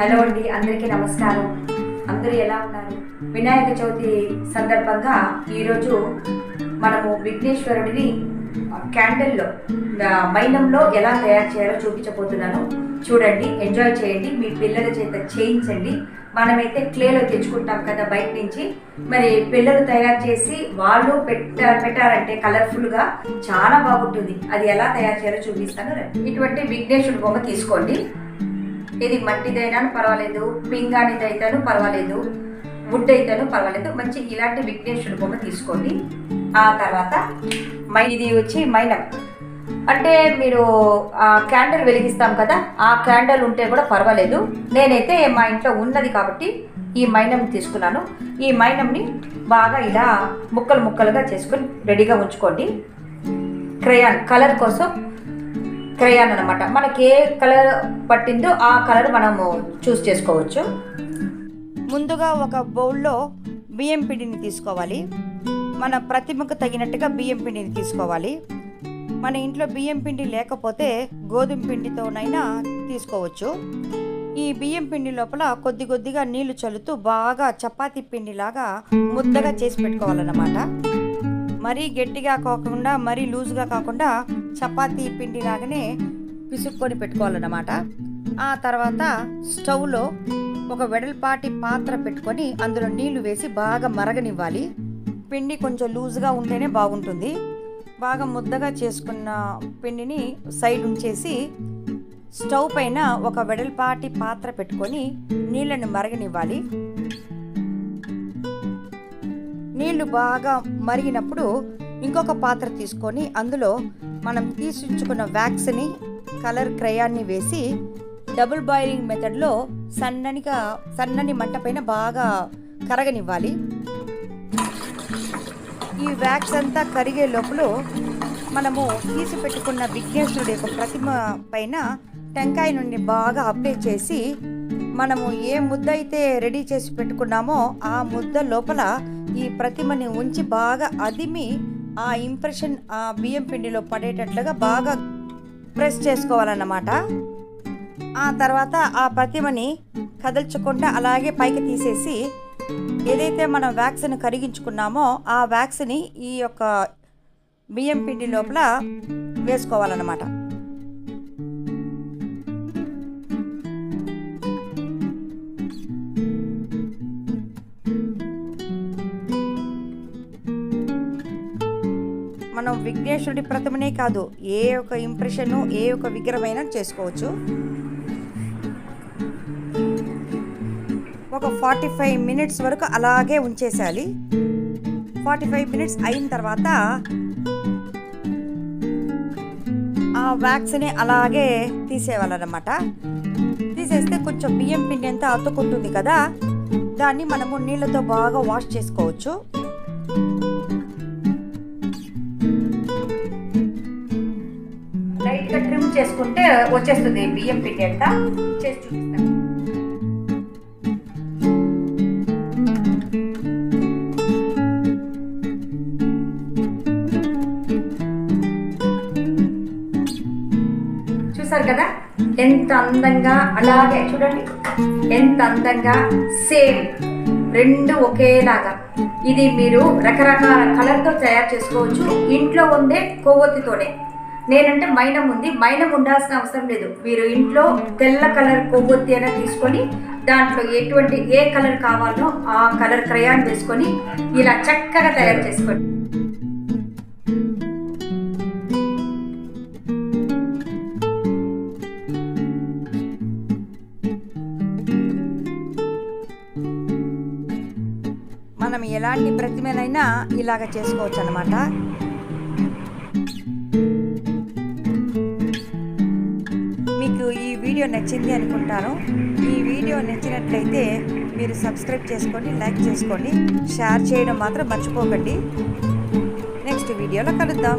Hello అండి అందరికీ నమస్కారం. అందరూ ఎలా ఉన్నారు? వినాయక చవితి సందర్భంగా ఈరోజు మనము విఘ్నేశ్వరుడిని క్యాండిల్లో మైనంలో ఎలా తయారు చేయాలో చూపించబోతున్నాను. చూడండి ఎంజాయ్ చేయండి మీ పిల్లల చేత చేయించండి. మనమైతే క్లేలో తెచ్చుకుంటాం కదా బయట నుంచి. మరి పిల్లలు తయారు చేసి వాళ్ళు పెట్ట పెట్టారంటే కలర్ఫుల్గా చాలా బాగుంటుంది. అది ఎలా తయారు చేయాలో చూపిస్తాను. ఇటువంటి విఘ్నేశ్వరుడు బొమ్మ తీసుకోండి. ఇది మట్టిదైనా పర్వాలేదు పింగాణిది అయితేను పర్వాలేదు వుడ్ అయితేను పర్వాలేదు. మంచి ఇలాంటి విఘ్నేశ్వరుడు బొమ్మ తీసుకోండి. ఆ తర్వాత మై ఇది వచ్చి మైనం. అంటే మీరు ఆ క్యాండిల్ వెలిగిస్తాం కదా ఆ క్యాండిల్ ఉంటే కూడా పర్వాలేదు. నేనైతే మా ఇంట్లో ఉన్నది కాబట్టి ఈ మైనం తీసుకున్నాను. ఈ మైనంని బాగా ఇలా ముక్కలు ముక్కలుగా చేసుకొని రెడీగా ఉంచుకోండి. క్రయాన్ కలర్ కోసం క్రయాన్ అనమాట మనకి ఏ కలర్ పట్టిందో ఆ కలర్ మనము చూస్ చేసుకోవచ్చు. ముందుగా ఒక బౌల్లో బియ్యం పిండిని తీసుకోవాలి. మన ప్రతిమకు తగినట్టుగా బియ్యం పిండిని తీసుకోవాలి. మన ఇంట్లో బియ్యం పిండి లేకపోతే గోధుమ పిండితోనైనా తీసుకోవచ్చు. ఈ బియ్యం పిండి లోపల కొద్ది కొద్దిగా నీళ్ళు చల్లుతూ బాగా చపాతీ పిండిలాగా ముద్దగా చేసి పెట్టుకోవాలన్నమాట. మరీ గట్టిగా కాకుండా మరీ లూజ్గా కాకుండా చపాతీ పిండి లాగానే పిసుక్కొని పెట్టుకోవాలన్నమాట. ఆ తర్వాత స్టవ్లో ఒక వెడల్పాటి పాత్ర పెట్టుకొని అందులో నీళ్ళు వేసి బాగా మరగనివ్వాలి. పిండి కొంచెం లూజ్గా ఉంటేనే బాగుంటుంది. బాగా ముద్దగా చేసుకున్న పిండిని సైడ్ ఉంచేసి స్టవ్ పైన ఒక వెడల్పాటి పాత్ర పెట్టుకొని నీళ్ళని మరగనివ్వాలి. నీళ్ళు బాగా మరిగినప్పుడు ఇంకొక పాత్ర తీసుకొని అందులో మనం తీసుకున్న వ్యాక్స్ని కలర్ క్రయాన్ని వేసి డబుల్ బాయిలింగ్ మెథడ్లో సన్ననిగా సన్నని మంట పైన బాగా కరగనివ్వాలి. ఈ వ్యాక్స్ అంతా కరిగే లోపల మనము తీసి పెట్టుకున్న విఘ్నేశ్వరుడి యొక్క ప్రతిమ పైన టెంకాయ నుండి బాగా అప్లై చేసి మనము ఏ ముద్ద అయితే రెడీ చేసి పెట్టుకున్నామో ఆ ముద్ద లోపల ఈ ప్రతిమని ఉంచి బాగా అదిమి ఆ ఇంప్రెషన్ ఆ బియ్యం పిండిలో పడేటట్లుగా బాగా ప్రెస్ చేసుకోవాలన్నమాట. ఆ తర్వాత ఆ ప్రతిమని కదల్చకుండా అలాగే పైకి తీసేసి ఏదైతే మనం వ్యాక్సిన్ కరిగించుకున్నామో ఆ వ్యాక్సిన్ ఈ యొక్క బియ్యం పిండి లోపల వేసుకోవాలన్నమాట. విఘ్నేశ్వరుడి ప్రతిమనే కాదు ఏ ఒక ఇంప్రెషన్ ఏ ఒక విగ్రహమైనా చేసుకోవచ్చు. ఒక ఫార్టీ ఫైవ్ మినిట్స్ వరకు అలాగే ఉంచేసాలి ఫార్టీ ఫైవ్ మినిట్స్ అయిన తర్వాత ఆ వ్యాక్స్ని అలాగే తీసేయాలన్నమాట. తీసేస్తే కొంచెం బియ్యం పిండి అంతా అతుక్కుంటుంది కదా దాన్ని మనము నీళ్ళతో బాగా వాష్ చేసుకోవచ్చు. చేసుకుంటే వచ్చేస్తుంది బియ్యం పిండి ఎంత చేసి చూపిస్తాను. చూసారు కదా? ఎంత అందంగా అలాగే చూడండి. ఎంత అందంగా సేమ్ రెండు ఒకేలాగా. ఇది మీరు రకరకాల కలర్తో తయారు చేసుకోవచ్చు. ఇంట్లో ఉండే కొవ్వొత్తితోనే. నేనంటే మైనం ఉంది. మైనం ఉండాల్సిన అవసరం లేదు. మీరు ఇంట్లో తెల్ల కలర్ కొవ్వొత్తి అయినా తీసుకొని దాంట్లో ఎటువంటి ఏ కలర్ కావాలో ఆ కలర్ క్రయాన్ వేసుకొని ఇలా చక్కగా తయారు చేసుకోండి. మనం ఎలాంటి ప్రతిమనైనా ఇలాగ చేసుకోవచ్చు అనమాట వీడియో నచ్చింది అనుకుంటాను. ఈ వీడియో నచ్చినట్లయితే మీరు సబ్స్క్రైబ్ చేసుకోండి లైక్ చేసుకోండి షేర్ చేయడం మాత్రం మర్చిపోకండి. నెక్స్ట్ వీడియోలో కలుద్దాం.